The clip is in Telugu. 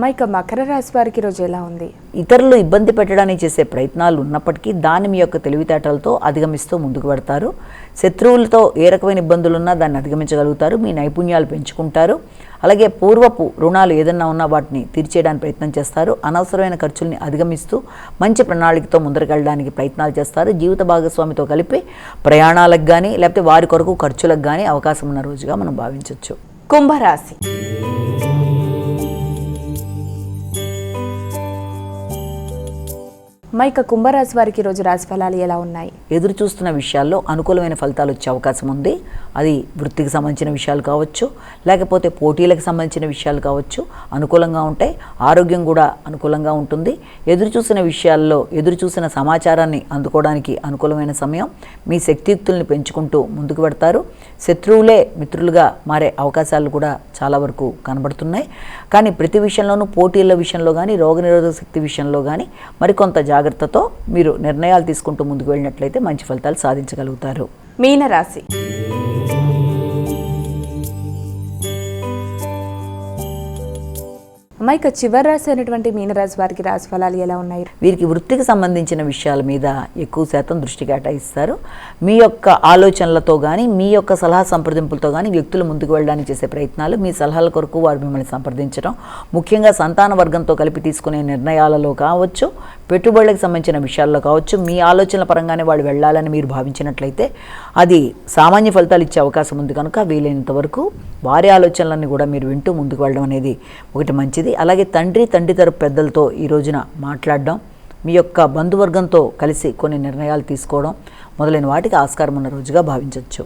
మైక మకర రాశి వారికి రోజు ఎలా ఉంది? ఇతరులు ఇబ్బంది పెట్టడానికి చేసే ప్రయత్నాలు ఉన్నప్పటికీ దాన్ని మీ యొక్క తెలివితేటలతో అధిగమిస్తూ ముందుకు పెడతారు శత్రువులతో ఏ రకమైన ఇబ్బందులు ఉన్నా దాన్ని అధిగమించగలుగుతారు. మీ నైపుణ్యాలు పెంచుకుంటారు. అలాగే పూర్వపు రుణాలు ఏదన్నా ఉన్నా వాటిని తీర్చేయడానికి ప్రయత్నం చేస్తారు. అనవసరమైన ఖర్చుల్ని అధిగమిస్తూ మంచి ప్రణాళికతో ముందరకెళ్ళడానికి ప్రయత్నాలు చేస్తారు. జీవిత భాగస్వామితో కలిపి ప్రయాణాలకు కానీ లేకపోతే వారి కొరకు ఖర్చులకు కానీ అవకాశం ఉన్న రోజుగా మనం భావించవచ్చు కుంభరాశి. మైక కుంభరాశి వారికి రోజు రాశి ఫలాలు ఎలా ఉన్నాయి? ఎదురు చూస్తున్న విషయాల్లో అనుకూలమైన ఫలితాలు వచ్చే అవకాశం ఉంది. అది వృత్తికి సంబంధించిన విషయాలు కావచ్చు లేకపోతే పోటీలకు సంబంధించిన విషయాలు కావచ్చు అనుకూలంగా ఉంటాయి. ఆరోగ్యం కూడా అనుకూలంగా ఉంటుంది. ఎదురు చూసిన విషయాల్లో ఎదురు చూసిన సమాచారాన్ని అందుకోవడానికి అనుకూలమైన సమయం. మీ శక్తియుక్తుల్ని పెంచుకుంటూ ముందుకు పెడతారు శత్రువులే మిత్రులుగా మారే అవకాశాలు కూడా చాలా వరకు కనబడుతున్నాయి. కానీ ప్రతి విషయంలోనూ పోటీల విషయంలో కానీ రోగనిరోధక శక్తి విషయంలో కానీ మరికొంత జాగ్రత్తతో మీరు నిర్ణయాలు తీసుకుంటూ ముందుకు వెళ్ళినట్లయితే మంచి ఫలితాలు సాధించగలుగుతారు. మీనరాశి. మైక చివరి రాశి అయినటువంటి మీనరాశి వారికి రాశి ఫలాలు ఎలా ఉన్నాయి? వీరికి వృత్తికి సంబంధించిన విషయాల మీద ఎక్కువ శాతం దృష్టి కేటాయిస్తారు. మీ యొక్క ఆలోచనలతో కానీ మీ యొక్క సలహా సంప్రదింపులతో కానీ వ్యక్తులు ముందుకు వెళ్ళడానికి చేసే ప్రయత్నాలు మీ సలహాల కొరకు వారు మిమ్మల్ని సంప్రదించడం ముఖ్యంగా సంతాన వర్గంతో కలిపి తీసుకునే నిర్ణయాలలో కావచ్చు పెట్టుబడులకు సంబంధించిన విషయాల్లో కావచ్చు మీ ఆలోచనల పరంగానే వాళ్ళు వెళ్ళాలని మీరు భావించినట్లయితే అది సామాన్య ఫలితాలు ఇచ్చే అవకాశం ఉంది కనుక వీలైనంత వరకు వారి ఆలోచనలన్నీ కూడా మీరు వింటూ ముందుకు వెళ్ళడం అనేది ఒకటి మంచిది. అలాగే తండ్రి తండ్రి తరపు పెద్దలతో ఈ రోజున మాట్లాడడం మీ యొక్క బంధువర్గంతో కలిసి కొన్ని నిర్ణయాలు తీసుకోవడం మొదలైన వాటికి ఆస్కారం ఉన్న రోజుగా భావించవచ్చు.